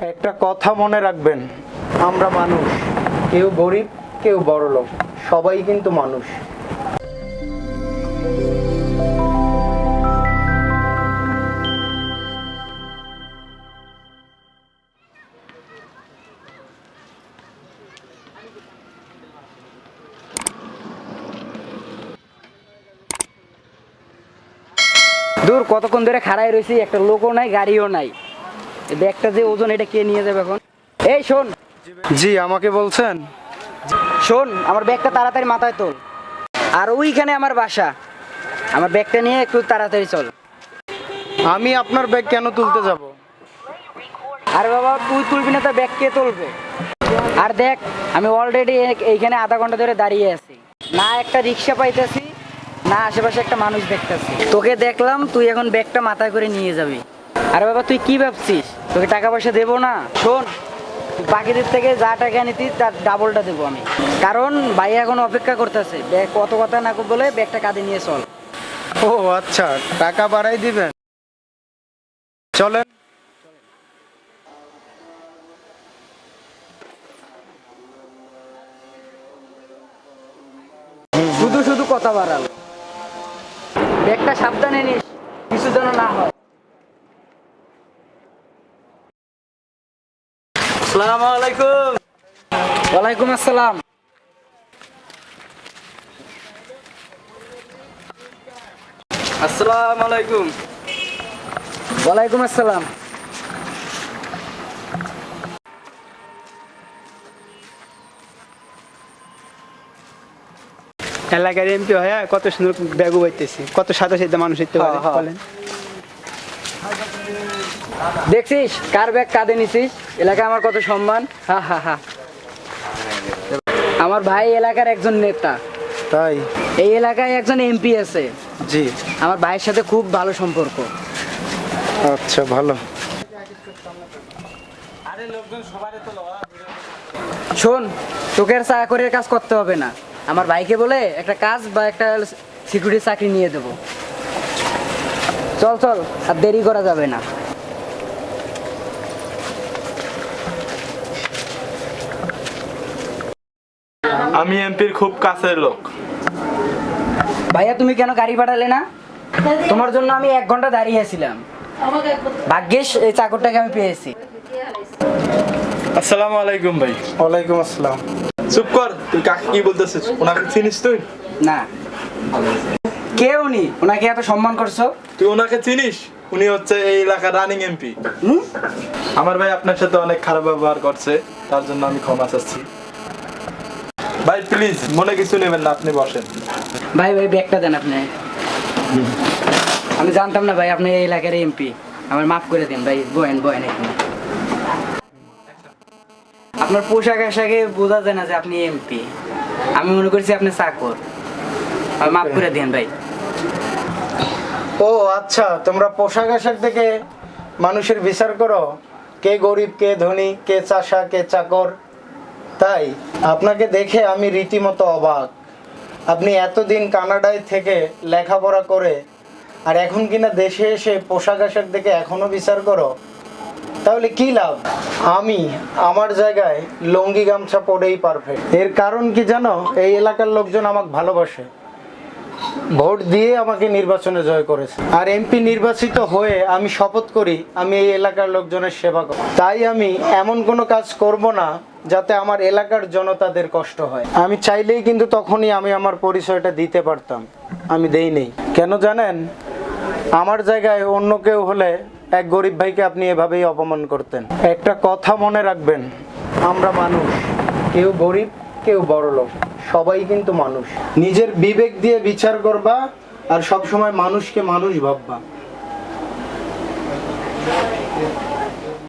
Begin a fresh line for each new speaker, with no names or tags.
একটা কথা মনে রাখবেন, আমরা মানুষ। কেউ গরিব, কেউ বড় লোক। সবাই কিন্তু মানুষ।
দূর, কতক্ষণ ধরে খাড়াই রয়েছি, একটা লোকও নাই, গাড়িও নাই। এই ব্যাগটা যে ওজন এটা কে নিয়ে যাবে এখন? এই শোন।
জি আমাকে বলছেন?
শোন আমার ব্যাগটা তাড়াতাড়ি মাথায় তোল। আর ওইখানে আমার বাসা। আমার ব্যাগটা নিয়ে একটু তাড়াতাড়ি চল।
আমি আপনার ব্যাগ কেন তুলতে যাব?
আরে বাবা তুই তুলবি না তো ব্যাগ কে তুলবে? আর দেখ আমি অলরেডি এইখানে আধা ঘণ্টা ধরে দাঁড়িয়ে আছি। না একটা রিক্সা পাইতেছি না আশেপাশে একটা মানুষ দেখতেছি। তোকে দেখলাম তুই এখন ব্যাগটা মাথায় করে নিয়ে যাবি। আরে বাবা তুই কি ভাবছিস? তোকে টাকা পয়সা দেবো না? শোন তুই বাকিদের থেকে যা টাকা নিতি তার ডাবলটা দেবো আমি। কারণ ভাই এখন অপেক্ষা করতেছে। ব্যাগ কত কথা না বলে ব্যাগটা কাঁধে নিয়ে চল।
ও আচ্ছা টাকা বাড়াই দিবেন? চলেন।
শুধু শুধু কথা বাড়াল। ব্যাগটা সাবধানে নিস কিছু যেন না হয়।
আসসালামু আলাইকুম
ওয়ালাইকুম আসসালাম।
আসসালামু আলাইকুম
ওয়ালাইকুম আসসালাম।
এলাকার এমপি হয়ে কত সুন্দর ব্যাগও পাইতেছি কত সাদা সাদা মানুষ হইতে পারে
হ্যাঁ, হ্যাঁ।
বলেন।
দেখছিস? কার ব্যাগ কাঁধে নিছিস? এলাকায় আমার কত সম্মান? হা হা হা। আমার ভাই এলাকার একজন নেতা।
তাই?
এই এলাকায় একজন এমপি আছে।
জি।
আমার ভাইয়ের সাথে খুব ভালো সম্পর্ক।
আচ্ছা ভালো।
শোন তোকে আর চাকরির কাজ করতে হবে না। আমার ভাইকে বলে একটা কাজ বা একটা সিকিউরিটি চাকরি নিয়ে দেবো। চল চল আর দেরি করা যাবে না।
আমি এমপির খুব কাছের লোক।
ভাইয়া তুমি কেন গাড়ি পাঠালে না? তোমার জন্য আমি এক ঘণ্টা দাঁড়িয়ে ছিলাম। ভাগ্যিস এই চাকরটাকে আমি পেয়েছি।
আসসালামু আলাইকুম ভাই।
ওয়ালাইকুম আসসালাম।
চুপ কর তুই কাকে কি বলতেছিস? ওনাকে চিনিস তুই?
না। কে উনি? ওনাকে এত সম্মান করছ?
তুই ওনাকে চিনিস? উনি হচ্ছে এই এলাকার রানিং এমপি।
হুম?
আমার ভাই আপনার সাথে অনেক খারাপ ব্যবহার করছে তার জন্য আমি ক্ষমা চাচ্ছি। ভাই প্লিজ মনে কিছু নেবেন না আপনি বসেন।
ভাই ভাই ব্যাগটা দেন আপনি। আমি জানতাম না ভাই আপনি এই এলাকার এমপি আমার মাফ করে দিন ভাই বয়েন বয়েন এখানে। আপনার পোশাক আশাকে বোঝা যায় না যে আপনি এমপি আমি মনে করছি আপনি চাকর। আর মাফ করে দিন ভাই।
ও আচ্ছা তোমরা পোশাক আশাক থেকে মানুষের বিচার করো। কে গরিব কে ধনী কে চাষা কে চাকর। তাই আপনাকে দেখে আমি রীতিমতো অবাক। আপনি এতদিন কানাডায় থেকে লেখাপড়া করে, আর এখন কিনা দেশে এসে পোশাক আশাক দেখে এখনও বিচার করো? তাহলে কি লাভ? আমি আমার জায়গায় লঙ্গি গামছা পরেই পারফেক্ট এর কারণ কি জানো? এই এলাকার লোকজন আমাকে ভালোবাসে। ভোট দিয়ে আমাকে নির্বাচনে জয় করেছে। আর এমপি নির্বাচিত হয়ে আমি শপথ করি, আমি এই এলাকার লোকজনের সেবা করব। তাই আমি এমন কোনো কাজ করব না যাতে আমার এলাকার জনতাদের কষ্ট হয়। আমি চাইলেই কিন্তু তখনই আমি আমার পরিচয়টা দিতে পারতাম। আমি দেই নেই। কেন জানেন? আমার জায়গায় অন্য কেউ হলে এক গরিব ভাইকে আপনি এভাবেই অপমান করতেন। একটা কথা মনে রাখবেন, আমরা মানুষ। কেউ গরিব, কেউ বড় লোক সবাই কিন্তু মানুষ। নিজের বিবেক দিয়ে বিচার করবা আর সবসময় মানুষকে মানুষ ভাববা।